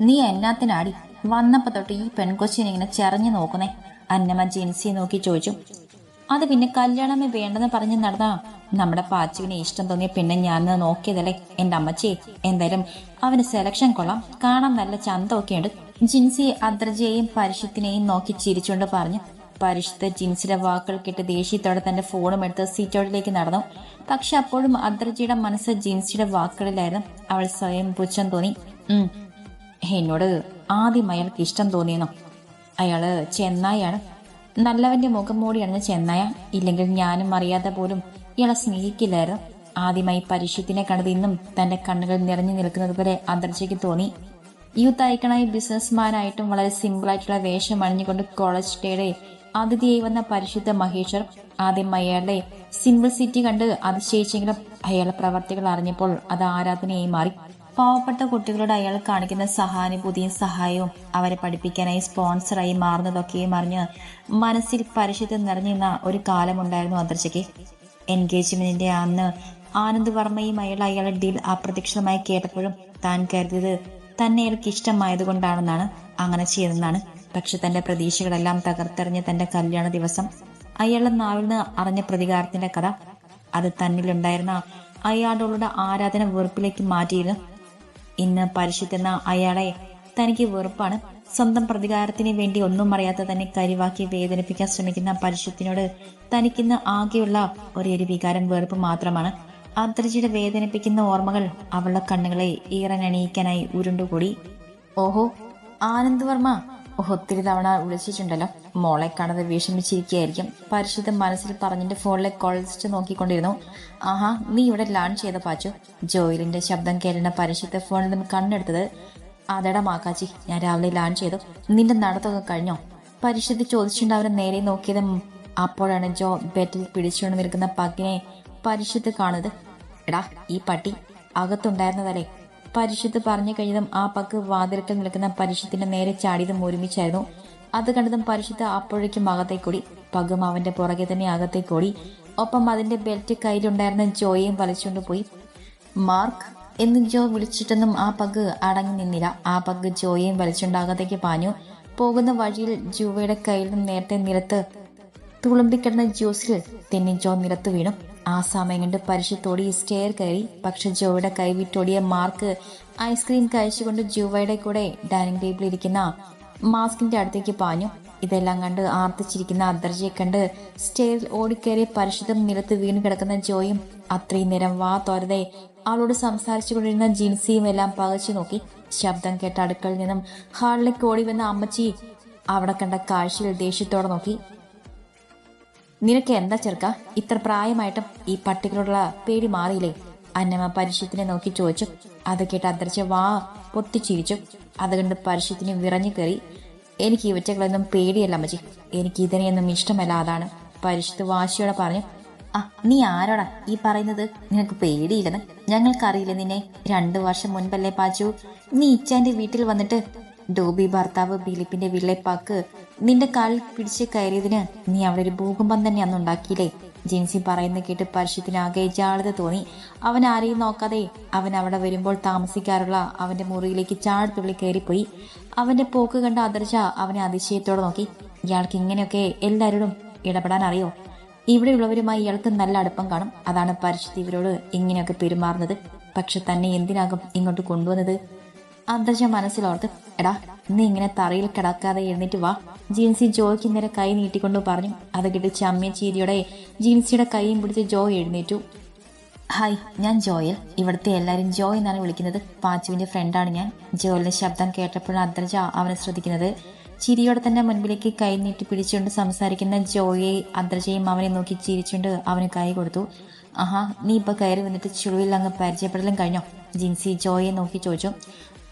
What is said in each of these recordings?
നീ എന്നാത്തിനാടി വന്നപ്പോ തൊട്ട് ഈ പെൺകൊച്ചിനെ ഇങ്ങനെ ചെറഞ്ഞു നോക്കുന്നേ. അന്നമ്മ ജിൻസിയെ നോക്കി ചോദിച്ചു അത് പിന്നെ കല്യാണമേ വേണ്ടെന്ന് പറഞ്ഞ് നടന്നാ? നമ്മുടെ പാച്ചുവിനെ ഇഷ്ടം തോന്നിയ പിന്നെ ഞാൻ നോക്കിയതല്ലേ എന്റെ അമ്മച്ചി എന്തായാലും അവന് സെലക്ഷൻ കൊള്ളാം. കാണാൻ നല്ല ചന്തമൊക്കെയുണ്ട് ജിൻസി അദ്രജയെയും പരിഷത്തിനെയും നോക്കി ചിരിച്ചുകൊണ്ട് പറഞ്ഞു പരിഷത്ത് ജിൻസിയുടെ വാക്കുകൾ കേട്ട് ദേഷ്യത്തോടെ തന്റെ ഫോണും എടുത്ത് സീറ്റോട്ടിലേക്ക് നടന്നു. പക്ഷെ അപ്പോഴും അദ്രജയുടെ മനസ്സ് ജിൻസിയുടെ വാക്കുകളിലായിരുന്നു. അവൾ സ്വയം പുച്ഛം തോന്നി എന്നോട് ആദ്യം അയാൾക്ക് ഇഷ്ടം തോന്നിയെന്നോ? അയാൾ ചെന്നായാണ്. നല്ലവന്റെ മുഖം മൂടി അണിഞ്ഞ ചെന്നായ. ഇല്ലെങ്കിൽ ഞാനും അറിയാതെ പോലും ഇയാളെ സ്നേഹിക്കില്ലായിരുന്നു. ആദ്യമായി പരിഷ്യത്തിനെ കണ്ടത് ഇന്നും തന്റെ കണ്ണുകൾ നിറഞ്ഞു നിൽക്കുന്നത് പോലെ അന്തർച്ചയ്ക്ക് തോന്നി. യൂത്ത് ഐക്കണായി ബിസിനസ്മാനായിട്ടും വളരെ സിമ്പിൾ ആയിട്ടുള്ള വേഷം അണിഞ്ഞുകൊണ്ട് കോളേജ് ഡേയുടെ അതിഥിയായി വന്ന പരിശുദ്ധ മഹേശ്വർ ആദ്യം അയാളുടെ സിമ്പിൾ സിറ്റി കണ്ട് അതിശയിച്ചെങ്കിലും അയാളുടെ പ്രവർത്തികൾ അറിഞ്ഞപ്പോൾ അത് ആരാധനയായി മാറി. പാവപ്പെട്ട കുട്ടികളോട് അയാൾ കാണിക്കുന്ന സഹാനുഭൂതിയും സഹായവും അവരെ പഠിപ്പിക്കാനായി സ്പോൺസറായി മാറുന്നതൊക്കെയും അറിഞ്ഞ് മനസ്സിൽ പരിശുദ്ധം നിറഞ്ഞിരുന്ന ഒരു കാലമുണ്ടായിരുന്നു അന്തർച്ചയ്ക്ക് എൻഗേജ്മെന്റിന്റെ അന്ന് ആനന്ദ് വർമ്മയും അയാൾ അയാളുടെ ഡീൽ അപ്രത്യക്ഷമായി കേട്ടപ്പോഴും താൻ കരുതിയത് തന്നെ അയാൾക്ക് ഇഷ്ടമായതുകൊണ്ടാണെന്നാണ് അങ്ങനെ ചെയ്തതെന്നാണ് പക്ഷെ തന്റെ പ്രതീക്ഷകളെല്ലാം തകർത്തെറിഞ്ഞ തന്റെ കല്യാണ ദിവസം അയാളുടെ നാവിൽ നിന്ന് അറിഞ്ഞ പ്രതികാരത്തിന്റെ കഥ. അത് തന്നിലുണ്ടായിരുന്ന അയാളുടെ ആരാധന വെറുപ്പിലേക്ക് മാറ്റിയിരുന്നു ഇന്ന് പരിശുദ്ധെന്ന അയാളെ തനിക്ക് വെറുപ്പാണ്. സ്വന്തം പ്രതികാരത്തിന് വേണ്ടി ഒന്നും അറിയാതെ തന്നെ കരിവാക്കി വേദനിപ്പിക്കാൻ ശ്രമിക്കുന്ന പരിശുദ്ധിനോട് തനിക്കിന്ന് ആകെയുള്ള ഒരേ വികാരം വെറുപ്പ് മാത്രമാണ്. അന്തർജിയുടെ വേദനിപ്പിക്കുന്ന ഓർമ്മകൾ അവളുടെ കണ്ണുകളെ ഈറനണിയിക്കാനായി ഉരുണ്ടുകൂടി. ഓഹോ ആനന്ദ് വർമ്മ ഒത്തിരി തവണ വിളിച്ചിട്ടുണ്ടല്ലോ. മോളെ കാണാതെ വിഷമിച്ചിരിക്കുകയായിരിക്കും. പരിശുദ്ധ മനസ്സിൽ പറഞ്ഞിന്റെ ഫോണിലെ കോൾ ലിസ്റ്റ് നോക്കിക്കൊണ്ടിരുന്നു. ആഹാ നീ ഇവിടെ ലാൻഡ് ചെയ്ത പാച്ചു. ജോയിലിന്റെ ശബ്ദം കേൾക്കുന്ന പരിശുദ്ധ ഫോണിൽ നിന്ന് കണ്ണെടുത്തത് അതെടാ മാക്കാച്ചി ഞാൻ രാവിലെ ലാൻഡ് ചെയ്തു. നിന്റെ നടത്തൊക്കെ കഴിഞ്ഞോ? പരിശുദ്ധി ചോദിച്ചിട്ടുണ്ട് അവരെ നേരെ നോക്കിയത് അപ്പോഴാണ് ജോ ബെറ്റിൽ പിടിച്ചുകൊണ്ട് നിൽക്കുന്ന പക്കിനെ പരിശുദ്ധ കാണുന്നത്. എടാ ഈ പട്ടി അകത്തുണ്ടായിരുന്നതല്ലേ? പരിശുദ്ധ പറഞ്ഞു കഴിഞ്ഞതും ആ പക്ക് വാതിൽക്കൽ നിൽക്കുന്ന പരിശുദ്ധിന്റെ നേരെ ചാടിയതും ഒരുമിച്ചായിരുന്നു. അത് കണ്ടതും പരിശുദ്ധ അപ്പോഴേക്കും അകത്തേക്കൂടി. പകും അവന്റെ പുറകെ തന്നെ അകത്തേക്കൂടി. ഒപ്പം അതിന്റെ ബെൽറ്റ് കയ്യിലുണ്ടായിരുന്ന ജോയെയും വലിച്ചുകൊണ്ട് പോയി. മാർക്ക് എന്ന് ജോ വിളിച്ചിട്ടൊന്നും ആ പഗ് അടങ്ങി നിന്നില്ല. ആ പഗ് ജോയെയും വലിച്ചുകൊണ്ട് അകത്തേക്ക് പാഞ്ഞു. പോകുന്ന വഴിയിൽ ജൂവയുടെ കയ്യിൽ നിന്ന് നേരത്തെ നിലത്ത് തുളുമ്പിക്കിടന്ന ജ്യൂസിൽ തെന്നി ജോ നിലത്ത് വീണു. ആ സമയം കൊണ്ട് പരിശുദ്ധോടി സ്റ്റെയർ കയറി. പക്ഷെ ജോയുടെ കൈവിട്ടോടിയ മാർക്ക് ഐസ്ക്രീം കഴിച്ചുകൊണ്ട് ജൂവയുടെ കൂടെ ഡൈനിങ് ടേബിളിൽ ഇരിക്കുന്ന മാസ്കിന്റെ അടുത്തേക്ക് പാഞ്ഞു. ഇതെല്ലാം കണ്ട് ആർത്തിച്ചിരിക്കുന്ന അദർജയെ കണ്ട് സ്റ്റേറിൽ ഓടിക്കയറി പരിശുദ്ധം നിലത്ത് വീണ് കിടക്കുന്ന ജോയും അത്രയും നേരം വാ തോരതെ അവളോട് സംസാരിച്ചു കൊണ്ടിരുന്ന ജിൻസിയും എല്ലാം പകച്ചു നോക്കി. ശബ്ദം കേട്ട അടുക്കളയിൽ നിന്നും ഹാളിലേക്ക് ഓടി വന്ന അമ്മച്ചി അവിടെ കണ്ട കാഴ്ചയിൽ ദേഷ്യത്തോടെ നോക്കി. നിനക്ക് എന്താ ചെറുക്ക? ഇത്ര പ്രായമായിട്ടും ഈ പട്ടികളോടുള്ള പേടി മാറിയില്ലേ? അന്നമ്മ പരിശുദ്ധനെ നോക്കി ചോദിച്ചു. അത് കേട്ട് അന്തരിച്ച വാ പൊട്ടിച്ചിരിച്ചു അത് കണ്ട് പരിശുദ്ധിനെ വിറഞ്ഞു കയറി എനിക്ക് ഈ ഒറ്റകളൊന്നും പേടിയല്ല അമ്മച്ചി. എനിക്ക് ഇതിനെയൊന്നും ഇഷ്ടമല്ല. അതാണ് പരിശുദ്ധ വാശിയോടെ പറഞ്ഞു ആ നീ ആരോടാ? ഈ പറയുന്നത് നിനക്ക് പേടിയില്ലെന്ന്. ഞങ്ങൾക്കറിയില്ല നിന്നെ. രണ്ടു വർഷം മുൻപല്ലേ പാച്ചു. നീ ഇച്ചാന്റെ വീട്ടിൽ വന്നിട്ട് ഡോബി ഭർത്താവ് ബിലിപ്പിന്റെ വിള്ളപ്പാക്ക് നിന്റെ കാലിൽ പിടിച്ച് കയറിയതിന് നീ അവിടെ ഒരു ഭൂകമ്പം തന്നെ അന്ന് ഉണ്ടാക്കിയില്ലേ? ജിൻസി പറയുന്ന കേട്ട് പരിശുദ്ധിനാകെ ജാളത തോന്നി. അവൻ ആരെയും നോക്കാതെ അവൻ അവിടെ വരുമ്പോൾ താമസിക്കാറുള്ള അവന്റെ മുറിയിലേക്ക് ചാടത്തുള്ളി കയറിപ്പോയി. അവന്റെ പോക്ക് കണ്ട അദർശ അവനെ അതിശയത്തോടെ നോക്കി. ഇയാൾക്ക് ഇങ്ങനെയൊക്കെ എല്ലാവരോടും ഇടപെടാൻ അറിയോ? ഇവിടെയുള്ളവരുമായി ഇയാൾക്ക് നല്ല അടുപ്പം കാണും. അതാണ് പരിശുദ്ധി ഇവരോട് ഇങ്ങനെയൊക്കെ പെരുമാറുന്നത്. പക്ഷെ തന്നെ എന്തിനാകും ഇങ്ങോട്ട് കൊണ്ടുവന്നത്? അദർശ മനസ്സിലോർത്ത് എടാ നീ ഇങ്ങനെ തറയിൽ കിടക്കാതെ എഴുന്നേറ്റ് വാ. ജീൻസി ജോയ്ക്ക് നേരെ കൈ നീട്ടിക്കൊണ്ട് പറഞ്ഞു. അത് കിട്ടി ചമ്മിയ ചീരിയോടെ ജീൻസിയുടെ കൈയും പിടിച്ച് ജോയ് എഴുന്നേറ്റു. ഹായ് ഞാൻ ജോയൽ. ഇവിടുത്തെ എല്ലാവരും ജോയ് എന്നാണ് വിളിക്കുന്നത്. പാച്ചുവിന്റെ ഫ്രണ്ടാണ് ഞാൻ. ജോയലിന്റെ ശബ്ദം കേട്ടപ്പോഴാണ് അത്ര അവനെ ശ്രദ്ധിക്കുന്നത്. ചിരിയോടെ തന്നെ മുൻപിലേക്ക് കൈ നീട്ടി പിടിച്ചുകൊണ്ട് സംസാരിക്കുന്ന ജോയെ അദ്രജയും അവനെ നോക്കി ചിരിച്ചുകൊണ്ട് അവന് കൈ കൊടുത്തു. ആഹാ നീ ഇപ്പൊ കയറി വന്നിട്ട് ചുളിവിൽ അങ്ങ് പരിചയപ്പെടലും കഴിഞ്ഞോ? ജിൻസി ജോയെ നോക്കി ചോദിച്ചു.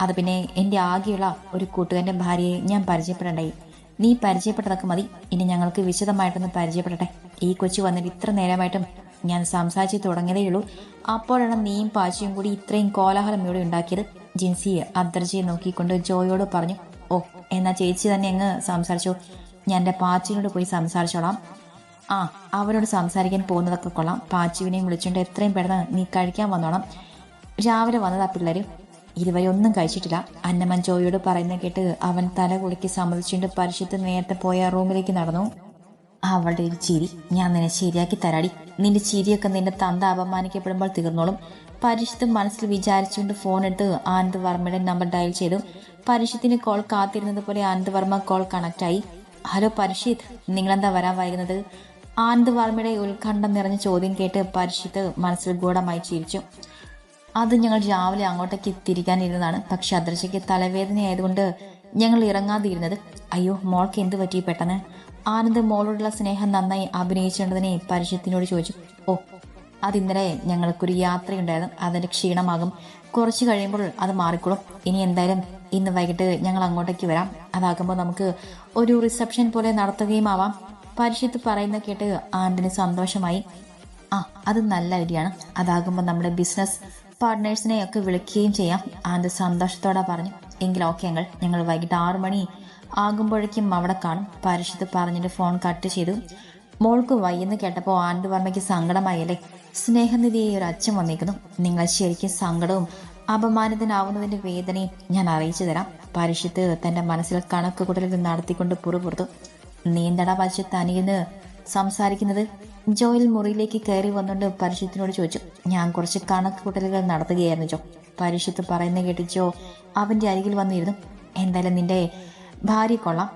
അത് പിന്നെ എന്റെ ആകെയുള്ള ഒരു കൂട്ടുകാരന്റെ ഭാര്യയെ ഞാൻ പരിചയപ്പെടണ്ടായി. നീ പരിചയപ്പെട്ടതൊക്കെ മതി. ഇനി ഞങ്ങൾക്ക് വിശദമായിട്ടൊന്ന് പരിചയപ്പെടട്ടെ. ഈ കൊച്ചു വന്നിട്ട് ഇത്ര നേരമായിട്ടും ഞാൻ സംസാരിച്ച് തുടങ്ങിയതേയുള്ളൂ അപ്പോഴാണ് നീയും പാച്ചയും കൂടി ഇത്രയും കോലാഹലം ഇവിടെ ഉണ്ടാക്കിയത്. ജിൻസിയെ അന്തർജയെ നോക്കിക്കൊണ്ട് ജോയോട് പറഞ്ഞു ഓ എന്നാ ചേച്ചി തന്നെ അങ്ങ് സംസാരിച്ചു. ഞാൻ എന്റെ പാച്ചിനോട് പോയി സംസാരിച്ചോളാം. ആ അവരോട് സംസാരിക്കാൻ പോകുന്നതൊക്കെ കൊള്ളാം. പാച്ചുവിനെയും വിളിച്ചുകൊണ്ട് എത്രയും പെട്ടെന്ന് നീ കഴിക്കാൻ വന്നോളാം. രാവിലെ വന്നതാ പിള്ളേർ ഇതുവരെ ഒന്നും കഴിച്ചിട്ടില്ല. അന്നമ്മൻ ജോയിയോട് പറയുന്ന കേട്ട് അവൻ തല കുളിക്ക് സമ്മതിച്ചുകൊണ്ട് പരിശുദ്ധ നേരത്തെ പോയ റൂമിലേക്ക് നടന്നു. അവളുടെ ഒരു ചിരി. ഞാൻ നിന്നെ ശരിയാക്കി തരാടി. നിന്റെ ചിരിയൊക്കെ നിന്റെ തന്ത അപമാനിക്കപ്പെടുമ്പോൾ തീർന്നോളും. പരിശുദ്ധ മനസ്സിൽ വിചാരിച്ചുകൊണ്ട് ഫോൺ എടുത്ത് ആനന്ദ് വർമ്മയുടെ നമ്പർ ഡയൽ ചെയ്തു. പരിശുദ്ധിന് കോൾ കാത്തിരുന്നത് പോലെ ആനന്ദ് വർമ്മ കോൾ കണക്റ്റായി ഹലോ പരിഷിത് നിങ്ങളെന്താ വരാൻ വൈകുന്നത്? ആനന്ദ് വർമ്മയുടെ ഉത്കണ്ഠം നിറഞ്ഞ ചോദ്യം കേട്ട് പരിഷിത്ത് മനസ്സിൽ ഗൂഢമായി ചിരിച്ചു. അത് ഞങ്ങൾ രാവിലെ അങ്ങോട്ടേക്ക് തിരിക്കാനിരുന്നതാണ് പക്ഷെ അദൃശ്യക്ക് തലവേദനയായതുകൊണ്ട് ഞങ്ങൾ ഇറങ്ങാതിരുന്നത് അയ്യോ മോൾക്ക് എന്ത് പറ്റി പെട്ടെന്ന്? ആനന്ദ് മോളോടുള്ള സ്നേഹം നന്നായി അഭിനയിച്ചേണ്ടതിനെ പരിശുദ്ധിനോട് ചോദിച്ചു. ഓ അത് ഇന്നലെ ഞങ്ങൾക്കൊരു യാത്രയുണ്ടായിരുന്നു. അതിന്റെ ക്ഷീണമാകും. കുറച്ച് കഴിയുമ്പോൾ അത് മാറിക്കോളും. ഇനി എന്തായാലും ഇന്ന് വൈകിട്ട് ഞങ്ങൾ അങ്ങോട്ടേക്ക് വരാം. അതാകുമ്പോൾ നമുക്ക് ഒരു റിസപ്ഷൻ പോലെ നടത്തുകയും ആവാം. പരിശുദ്ധ് പറയുന്ന കേട്ട് ആനന്ദിന് സന്തോഷമായി. ആ അത് നല്ല ഐഡിയ ആണ്. അതാകുമ്പോൾ നമ്മുടെ ബിസിനസ് പാർട്ട്നേഴ്സിനെ ഒക്കെ വിളിക്കുകയും ചെയ്യാം. ആനന്ദ് സന്തോഷത്തോടെ പറഞ്ഞു. എങ്കിൽ ഓക്കെ ഞങ്ങൾ ഞങ്ങൾ വൈകിട്ട് ആറു മണി ആകുമ്പോഴേക്കും അവിടെ കാണും പരിശുദ്ധ പറഞ്ഞിട്ട് ഫോൺ കട്ട് ചെയ്തു. മോൾക്ക് വയ്യെന്ന് കേട്ടപ്പോൾ ആനന്ദ് വർമ്മയ്ക്ക് സങ്കടമായല്ലേ? സ്നേഹനിധിയെ ഒരു അച്ഛൻ വന്നിരിക്കുന്നു നിങ്ങൾ ശരിക്കും സങ്കടവും അപമാനിതനാവുന്നതിന്റെ വേദനയും ഞാൻ അറിയിച്ചു തരാം പരിശുദ്ധ് തന്റെ മനസ്സിൽ കണക്ക് കൂട്ടലുകൾ നടത്തിക്കൊണ്ട് പുറപുറത്തു നീന്തട പരിശുദ്ധ തനിയെന്ന് സംസാരിക്കുന്നത്? ജോയിൽ മുറിയിലേക്ക് കയറി വന്നുകൊണ്ട് പരിശുദ്ധനോട് ചോദിച്ചു ഞാൻ കുറച്ച് കണക്ക് കൂട്ടലുകൾ നടത്തുകയായിരുന്നു ജോ. പരിശുദ്ധ പറയുന്ന കേട്ട് അവന്റെ അരികിൽ വന്നിരുന്നു. എന്തായാലും നിന്റെ ഭാര്യ കൊള്ളാം.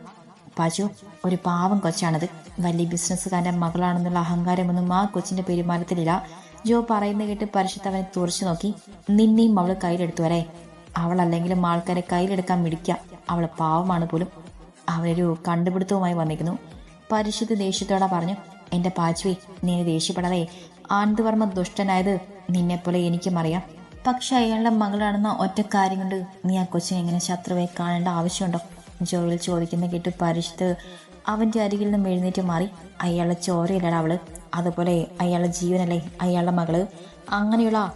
പശു ഒരു പാവം കൊച്ചാണത്. വലിയ ബിസിനസ്സുകാരന്റെ മകളാണെന്നുള്ള അഹങ്കാരമൊന്നും ആ കൊച്ചിന്റെ പെരുമാറ്റത്തിലില്ല. ജോ പറയുന്ന കേട്ട് പരിശുദ്ധ അവനെ തുറച്ചു നോക്കി. നിന്നെയും അവൾ കയ്യിലെടുത്തു വരെ. അവളല്ലെങ്കിലും ആൾക്കാരെ കയ്യിലെടുക്കാൻ മിടിക്കുക അവൾ പാവമാണ് പോലും. അവനൊരു കണ്ടുപിടുത്തവുമായി വന്നിരിക്കുന്നു. പരിശുദ്ധ ദേഷ്യത്തോടെ പറഞ്ഞു എന്റെ പാച്ചുവേ നീ ദേഷ്യപ്പെടാതെ ആനന്ദവർമ്മ ദുഷ്ടനായത് നിന്നെപ്പോലെ എനിക്കും അറിയാം. പക്ഷെ അയാളുടെ മകളാണെന്ന ഒറ്റ കാര്യം കൊണ്ട് നീ ആ കൊച്ചിനെ എങ്ങനെ ശത്രുവെ കാണേണ്ട ആവശ്യമുണ്ടോ? ജോലിൽ ചോദിക്കുന്ന കേട്ട് പരിശുദ്ധ അവന്റെ അരികിൽ നിന്നും എഴുന്നേറ്റ് മാറി. അയാളുടെ ചോരയില്ലട അവൾ. അതുപോലെ അയാളുടെ ജീവനല്ലേ അയാളുടെ മകൾ. അങ്ങനെയുള്ള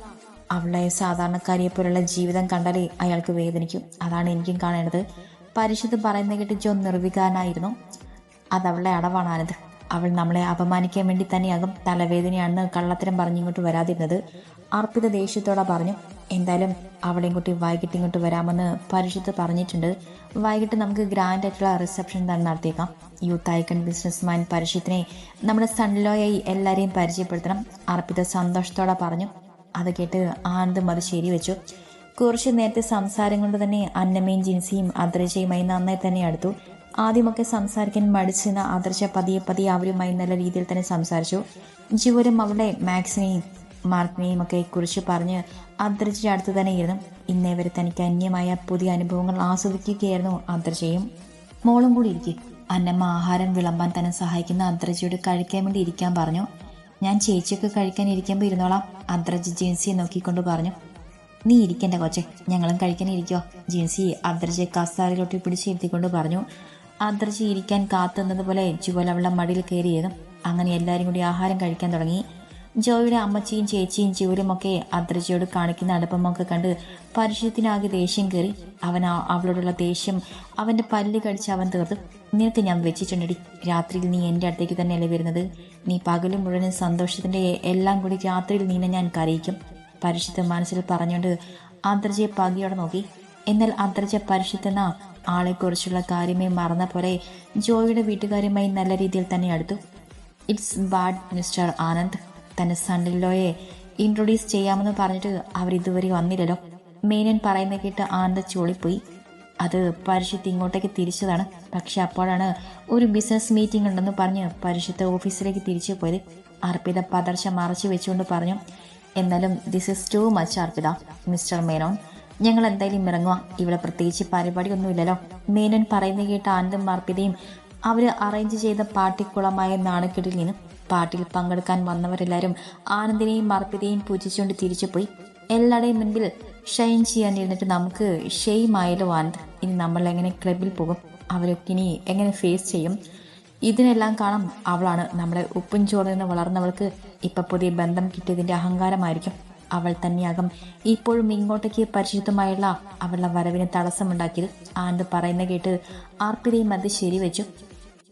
അവളെ സാധാരണക്കാരിയെ പോലുള്ള ജീവിതം കണ്ടാലേ അയാൾക്ക് വേദനിക്കും. അതാണ് എനിക്കും കാണേണ്ടത്. പരിശുദ്ധ പറയുന്ന കേട്ട് ജോ നിർവികാരനായിരുന്നു. അത് അവളുടെ അടവാണ് ആനന്ദ്. അവൾ നമ്മളെ അപമാനിക്കാൻ വേണ്ടി തന്നെയാകും തലവേദനയാണെന്ന് കള്ളത്തരം പറഞ്ഞിങ്ങോട്ട് വരാതിരുന്നത്. അർപ്പിത ദേഷ്യത്തോടെ പറഞ്ഞു എന്തായാലും അവളെയും കൂട്ടി വൈകിട്ട് ഇങ്ങോട്ട് വരാമെന്ന് പരിശുദ്ധ പറഞ്ഞിട്ടുണ്ട്. വൈകിട്ട് നമുക്ക് ഗ്രാൻഡ് ആയിട്ടുള്ള റിസപ്ഷൻ തന്നെ നടത്തിയേക്കാം. യൂത്ത് ഐക്കൺ ബിസിനസ്മാൻ പരിശുദ്ധനെ നമ്മുടെ സൺലോയായി എല്ലാവരെയും പരിചയപ്പെടുത്തണം. അർപ്പിത സന്തോഷത്തോടെ പറഞ്ഞു അത് കേട്ട് ആനന്ദം അത് ശരിവെച്ചു കുറച്ച് നേരത്തെ സംസാരം കൊണ്ട് തന്നെ അന്നമ്മയും ജിൻസിയും അദ്രജയുമായി നന്നായി തന്നെ അടുത്തു. ആദ്യമൊക്കെ സംസാരിക്കാൻ മടിച്ചെന്ന് ആദർശ പതിയെ പതിയെ അവരുമായി നല്ല രീതിയിൽ തന്നെ സംസാരിച്ചു. ജീവരും അവളുടെ മാക്സിനെയും മാർക്കിനെയും ഒക്കെ കുറിച്ച് പറഞ്ഞ് അദ്രജയുടെ അടുത്ത് തന്നെ ഇരുന്നു. ഇന്നേ വരെ തനിക്ക് അന്യമായ പുതിയ അനുഭവങ്ങൾ ആസ്വദിക്കുകയായിരുന്നു അദ്രജയും മോളും കൂടി ഇരിക്കും. അന്നമ്മ ആഹാരം വിളമ്പാൻ തന്നെ സഹായിക്കുന്ന അദ്രജയോട് കഴിക്കാൻ വേണ്ടി ഇരിക്കാൻ പറഞ്ഞു. ഞാൻ ചേച്ചിയൊക്കെ കഴിക്കാൻ ഇരിക്കുമ്പോൾ ഇരുന്നോളാം അദ്രജ ജിൻസിയെ നോക്കിക്കൊണ്ട് പറഞ്ഞു. നീ ഇരിക്കണ്ട കൊച്ചെ ഞങ്ങളും കഴിക്കാൻ ഇരിക്കോ ജിൻസി അദ്രജയെ കസാരയിലോട്ട് പിടിച്ചിരുത്തിക്കൊണ്ട് പറഞ്ഞു. അദ്രജ ഇരിക്കാൻ കാത്തുന്നത് പോലെ ജുവൽ അവളുടെ മടിയിൽ കയറിയതും അങ്ങനെ എല്ലാവരും കൂടി ആഹാരം കഴിക്കാൻ തുടങ്ങി. ജോയിയുടെ അമ്മച്ചിയും ചേച്ചിയും ജുവലും ഒക്കെ അദ്രജയോട് കാണിക്കുന്ന അടുപ്പമൊക്കെ കണ്ട് പരിശുദ്ധത്തിനാകെ ദേഷ്യം കയറി. അവൻ അവളോടുള്ള ദേഷ്യം അവന്റെ പല്ല് കടിച്ച് അവൻ തീർത്തു. നിനക്ക് ഞാൻ വെച്ചിട്ടുണ്ടടി രാത്രിയിൽ നീ എന്റെ അടുത്തേക്ക് തന്നെയല്ലേ വരുന്നത്? നീ പകലും മുഴുവൻ സന്തോഷത്തിന്റെ എല്ലാം കൂടി രാത്രിയിൽ നീനെ ഞാൻ കരയിക്കും. പരിശുദ്ധ മനസ്സിൽ പറഞ്ഞുകൊണ്ട് അദ്രജയെ പകിയോടെ നോക്കി. എന്നാൽ അദ്രജ പരിശുദ്ധെന്ന ആളെക്കുറിച്ചുള്ള കാര്യമേ മറന്ന പോലെ ജോയിയുടെ വീട്ടുകാരുമായി നല്ല രീതിയിൽ തന്നെ അടുത്തു. It's bad mister Anand. തന്റെ സണ്ണിലോയെ ഇൻട്രൊഡ്യൂസ് ചെയ്യാമെന്ന് പറഞ്ഞിട്ട് അവർ ഇതുവരെ വന്നില്ലല്ലോ. മേനൻ പറയുന്ന കേട്ട് ആനന്ദ് ചോളിപ്പോയി. അത് പരിശുദ്ധ ഇങ്ങോട്ടേക്ക് തിരിച്ചതാണ്. പക്ഷെ അപ്പോഴാണ് ഒരു ബിസിനസ് മീറ്റിംഗ് ഉണ്ടെന്ന് പറഞ്ഞ് പരിശുദ്ധ ഓഫീസിലേക്ക് തിരിച്ചു പോയത്. അർപ്പിത പതർച്ച മറച്ചു വെച്ചുകൊണ്ട് പറഞ്ഞു എന്നാലും this is too much Arpita mister Menon. ഞങ്ങൾ എന്തായാലും ഇറങ്ങുക ഇവിടെ പ്രത്യേകിച്ച് പരിപാടിയൊന്നുമില്ലല്ലോ. മേനൻ പറയുന്നത് കേട്ട ആനന്ദും മാർപ്പിതയും അവർ അറേഞ്ച് ചെയ്ത പാട്ടിക്കുളമായ നാണക്കെട്ടിൽ നിന്നും പാട്ടിൽ പങ്കെടുക്കാൻ വന്നവരെല്ലാവരും ആനന്ദിനെയും മാർപ്പിതയും പൂജിച്ചുകൊണ്ട് തിരിച്ചുപോയി എല്ലാവരുടെയും മുൻപിൽ ഷൈൻ ചെയ്യാൻ ഇരുന്നിട്ട് നമുക്ക് ഷെയ്മായാലോ ആനന്ദ് ഇനി നമ്മൾ എങ്ങനെ ക്ലബിൽ പോകും? അവരൊക്കെ ഇനി എങ്ങനെ ഫേസ് ചെയ്യും? ഇതിനെല്ലാം കാണാം അവളാണ് നമ്മുടെ ഉപ്പും ചോറിൽ നിന്ന് വളർന്നവൾക്ക് ഇപ്പം പുതിയ ബന്ധം കിട്ടിയതിന്റെ അഹങ്കാരമായിരിക്കും. അവൾ തന്നെയാകും. ഇപ്പോഴും ഇങ്ങോട്ടേക്ക് പരിചിതമായുള്ള അവളുടെ വരവിന് തടസ്സമുണ്ടാക്കിയത് ആൻഡ് പറയുന്ന കേട്ട് ആർപ്പിതയും അത് ശരിവെച്ചു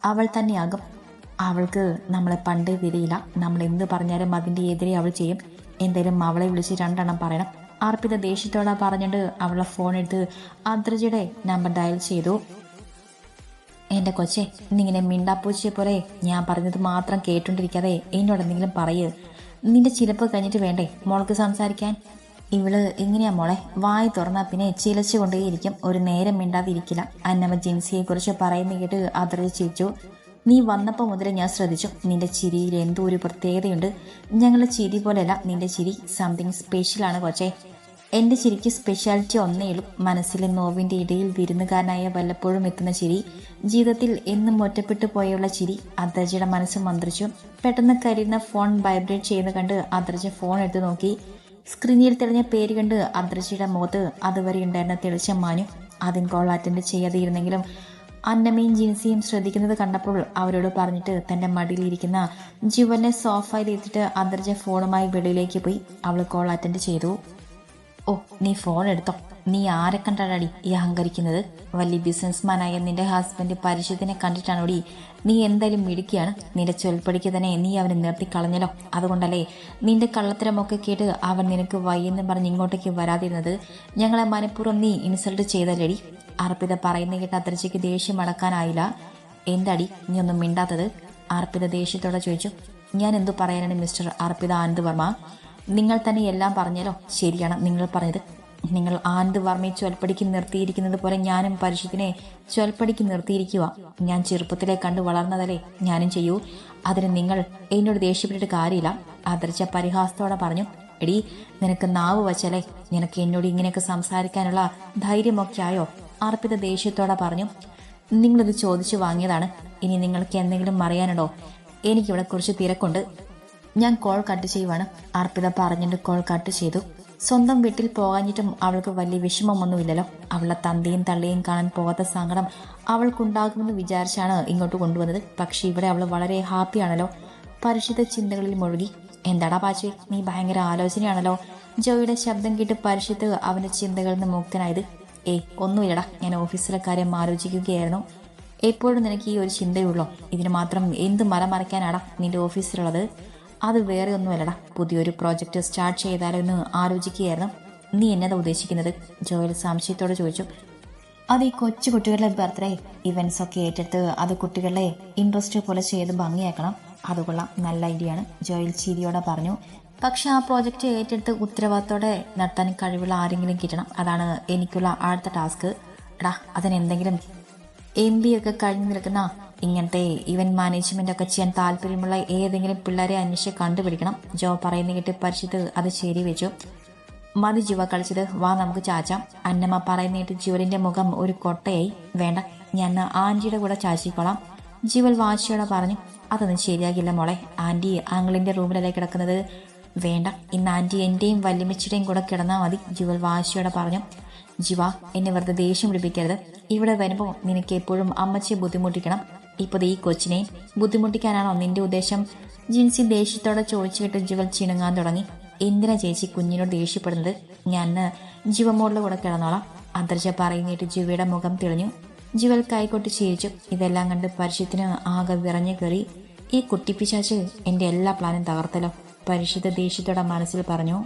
അവൾ തന്നെയാകും. അവൾക്ക് നമ്മളെ പണ്ട് വിലയില്ല. നമ്മൾ എന്ത് പറഞ്ഞാലും അതിന്റെ എതിരെ അവൾ ചെയ്യും. എന്തായാലും അവളെ വിളിച്ച് രണ്ടെണ്ണം പറയണം. അർപ്പിത ദേഷ്യത്തോടെ പറഞ്ഞിട്ട് അവളെ ഫോൺ എടുത്ത് അദ്രജയുടെ നമ്പർ ഡയൽ ചെയ്തു. എന്റെ കൊച്ചെ നിങ്ങനെ മിണ്ടാപ്പൂച്ചയെ പോലെ ഞാൻ പറഞ്ഞത് മാത്രം കേട്ടോണ്ടിരിക്കാതെ എന്നോട് എന്തെങ്കിലും പറയ്. നിന്റെ ചിലപ്പ് കഴിഞ്ഞിട്ട് വേണ്ടേ? മോൾക്ക് സംസാരിക്കാൻ. ഇവൾ എങ്ങനെയാ മോളെ? വായി തുറന്നാ പിന്നെ ചിലച്ചു കൊണ്ടേയിരിക്കും. ഒരു നേരം മിണ്ടാതിരിക്കില്ല. അന്നമ്മ ജിൻസിയെ കുറിച്ച് പറയുന്ന കേട്ട് അതറി ചിരിച്ചു. നീ വന്നപ്പോൾ മുതൽ ഞാൻ ശ്രദ്ധിച്ചു. നിന്റെ ചിരിയിൽ എന്തോ ഒരു പ്രത്യേകതയുണ്ട്. ഞങ്ങളുടെ ചിരി പോലെയല്ല നിന്റെ ചിരി. സംതിങ് സ്പെഷ്യലാണ് കൊച്ചേ. എന്റെ ചിരിക്ക് സ്പെഷ്യാലിറ്റി ഒന്നേയുള്ളൂ മനസ്സിലെ നോവിന്റെ ഇടയിൽ വിരുന്നുകാരനായ വല്ലപ്പോഴും എത്തുന്ന ചിരി ജീവിതത്തിൽ എന്നും ഒറ്റപ്പെട്ടു പോയുള്ള ചിരി അദർജയുടെ മനസ്സ് മന്ത്രിച്ചു പെട്ടെന്ന് കരിയുന്ന ഫോൺ വൈബ്രേറ്റ് ചെയ്യുന്ന കണ്ട് അദർജ ഫോൺ എടുത്തു നോക്കി. സ്ക്രീനിൽ തെളിഞ്ഞ പേര് കണ്ട് അദർജയുടെ മുഖത്ത് അതുവരെ ഉണ്ടായിരുന്ന തെളിച്ചം മാഞ്ഞു. ആദ്യം കോൾ അറ്റൻഡ് ചെയ്യാതെയിരുന്നെങ്കിലും അന്നമ്മയും ജിൻസിയും ശ്രദ്ധിക്കുന്നത് കണ്ടപ്പോൾ അവരോട് പറഞ്ഞിട്ട് തന്റെ മടിയിലിരിക്കുന്ന ജീവനെ സോഫയിൽ അദർജ ഫോണുമായി വെളിയിലേക്ക് പോയി. അവൾ കോൾ അറ്റൻഡ് ചെയ്തു. ഓ നീ ഫോൺ എടുത്തോ. നീ ആരെ കണ്ടാടി ഈ അഹങ്കരിക്കുന്നത്? വലിയ ബിസിനസ്മാനായ നിന്റെ ഹസ്ബൻഡ് പരിശുദ്ധിനെ കണ്ടിട്ടാണോടി? നീ എന്തായാലും മിടുക്കിയാണ്. നിന്റെ ചൊൽപ്പടിക്ക് തന്നെ നീ അവനെ നിർത്തി കളഞ്ഞല്ലോ അതുകൊണ്ടല്ലേ നിന്റെ കള്ളത്തരമൊക്കെ കേട്ട് അവൻ നിനക്ക് വയ്യെന്ന് പറഞ്ഞ് ഇങ്ങോട്ടേക്ക് വരാതിരുന്നത്? ഞങ്ങളെ മനഃപൂർവം നീ ഇൻസൾട്ട് ചെയ്തല്ലേടി? അർപ്പിത പറയുന്ന കേട്ട് അത്രച്ചയ്ക്ക് ദേഷ്യം അടക്കാനായില്ല. എന്താടി നീ ഒന്നും മിണ്ടാത്തത്? അർപ്പിത ദേഷ്യത്തോടെ ചോദിച്ചു. ഞാൻ എന്തു പറയാനാണ് മിസ്റ്റർ അർപ്പിത ആനന്ദ് വർമ്മ? നിങ്ങൾ തന്നെ എല്ലാം പറഞ്ഞല്ലോ ശരിയാണ് നിങ്ങൾ പറഞ്ഞത് നിങ്ങൾ ആനന്ദ് വർമ്മയെ ചൊൽപ്പടിക്ക് നിർത്തിയിരിക്കുന്നത് പോലെ ഞാനും പരിശുദ്ധിനെ ചൊൽപ്പടിക്ക് നിർത്തിയിരിക്കുക. ഞാൻ ചെറുപ്പത്തിലെ കണ്ടു വളർന്നതല്ലേ ഞാനും ചെയ്യൂ. അതിന് നിങ്ങൾ എന്നോട് ദേഷ്യപ്പെട്ടിട്ട് കാര്യമില്ല. അതർച്ച പരിഹാസത്തോടെ പറഞ്ഞു എടി നിനക്ക് നാവ് വച്ചല്ലേ നിനക്ക് എന്നോട് ഇങ്ങനെയൊക്കെ സംസാരിക്കാനുള്ള ധൈര്യമൊക്കെ ആയോ? അർപ്പിത ദേഷ്യത്തോടെ പറഞ്ഞു നിങ്ങളിത് ചോദിച്ചു വാങ്ങിയതാണ്. ഇനി നിങ്ങൾക്ക് എന്തെങ്കിലും അറിയാനുണ്ടോ എനിക്കിവിടെ കുറച്ച് തിരക്കുണ്ട്. ഞാൻ കോൾ കട്ട് ചെയ്യുവാണ്. അർപ്പിത പറഞ്ഞിട്ട് കോൾ കട്ട് ചെയ്തു. സ്വന്തം വീട്ടിൽ പോകാഞ്ഞിട്ടും അവൾക്ക് വലിയ വിഷമമൊന്നുമില്ലല്ലോ. അവളെ തന്തയും തള്ളിയും കാണാൻ പോകാത്ത സങ്കടം അവൾക്കുണ്ടാകുമെന്ന് വിചാരിച്ചാണ് ഇങ്ങോട്ട് കൊണ്ടുവന്നത്. പക്ഷെ ഇവിടെ അവൾ വളരെ ഹാപ്പിയാണല്ലോ പരിശുദ്ധ ചിന്തകളിൽ മുഴുകി. എന്താടാ പാച്ചി നീ ഭയങ്കര ആലോചനയാണല്ലോ. ജോയിയുടെ ശബ്ദം കേട്ട് പരിശുദ്ധ അവന്റെ ചിന്തകളിൽ നിന്ന് മുക്തനായത്. ഏയ് ഒന്നുമില്ലടാ. ഞാൻ ഓഫീസിലെ കാര്യം ആലോചിക്കുകയായിരുന്നു. എപ്പോഴും നിനക്ക് ഈ ഒരു ചിന്തയുള്ളോ. ഇതിന് മാത്രം എന്ത് മരം മറയ്ക്കാനാടാ നിന്റെ ഓഫീസിലുള്ളത്? അത് വേറെ ഒന്നുമല്ലടാ. പുതിയൊരു പ്രോജക്റ്റ് സ്റ്റാർട്ട് ചെയ്താലോ ആലോചിക്കുകയായിരുന്നു. നീ എന്നതാ ഉദ്ദേശിക്കുന്നത്? ജോയൽ സംശയത്തോടെ ചോദിച്ചു. അത് ഈ കൊച്ചു കുട്ടികളുടെ ബർത്ത്ഡേ ഇവൻസ് ഒക്കെ ഏറ്റെടുത്ത് അത് കുട്ടികളെ ഇൻട്രസ്റ്റ് പോലെ ചെയ്ത് ഭംഗിയാക്കണം. അത് നല്ല ഐഡിയ ആണ്. ജോയൽ ചിരിയോടെ പറഞ്ഞു. പക്ഷെ ആ പ്രോജക്റ്റ് ഏറ്റെടുത്ത് ഉത്തരവാദിത്തോടെ നടത്താൻ കഴിവുള്ള ആരെങ്കിലും കിട്ടണം. അതാണ് എനിക്കുള്ള അടുത്ത ടാസ്ക് എടാ അതിനെന്തെങ്കിലും എം ബി ഒക്കെ കഴിഞ്ഞു നിൽക്കുന്ന ഇങ്ങനത്തെ ഇവന്റ് മാനേജ്മെന്റ് ഒക്കെ ചെയ്യാൻ താല്പര്യമുള്ള ഏതെങ്കിലും പിള്ളേരെ അന്വേഷിച്ച് കണ്ടുപിടിക്കണം. ജോ പറയുന്ന കേട്ട് പരിശുദ്ധ അത് ശരി വെച്ചു. മതി ജീവ കളിച്ചത് വാ നമുക്ക് ചാച്ചാം. അന്നമ്മ പറയുന്ന കേട്ട് ജീവലിന്റെ മുഖം ഒരു കൊട്ടയായി. വേണ്ട ഞാൻ ആന്റിയുടെ കൂടെ ചാച്ചിക്കോളാം. ജീവൽ വാശിയോടെ പറഞ്ഞു അതൊന്നും ശരിയാകില്ല മോളെ. ആന്റി ആംഗിളിന്റെ റൂമിലല്ലേ കിടക്കുന്നത്. വേണ്ട ഇന്ന് ആന്റി എന്റെയും വല്യമ്മച്ചിയുടെയും കൂടെ കിടന്നാൽ മതി ജീവൽ വാശിയോടെ പറഞ്ഞു. ജീവ എന്നെ വെറുതെ ദേഷ്യം പിടിപ്പിക്കരുത്. ഇവിടെ വരുമ്പോൾ നിനക്ക് എപ്പോഴും അമ്മച്ചിയെ ബുദ്ധിമുട്ടിക്കണം. ഇപ്പോൾ ഈ കൊച്ചിനെ ബുദ്ധിമുട്ടിക്കാനാണോ നിന്റെ ഉദ്ദേശം? ജിൻസി ദേഷ്യത്തോടെ ചോദിച്ചു കേട്ട് ജുവൽ ചിണുങ്ങാൻ തുടങ്ങി. എന്തിനാ ചേച്ചി കുഞ്ഞിനോട് ദേഷ്യപ്പെടുന്നത്? ഞാൻ ജീവമോളിലെ കൂടെ കിടന്നോളാം. അന്തർജ പറയുന്നിട്ട് ജുവയുടെ മുഖം തെളിഞ്ഞു. ജുവൽ കൈകൊട്ടി ചിരിച്ചു. ഇതെല്ലാം കണ്ട് പരിശുദ്ധത്തിന് ആകെ വിറഞ്ഞു കയറി. ഈ കുട്ടിപ്പിശാച്ച് എന്റെ എല്ലാ പ്ലാനും തകർത്തലോ പരിശുദ്ധ ദേഷ്യത്തോടെ മനസ്സിൽ പറഞ്ഞു.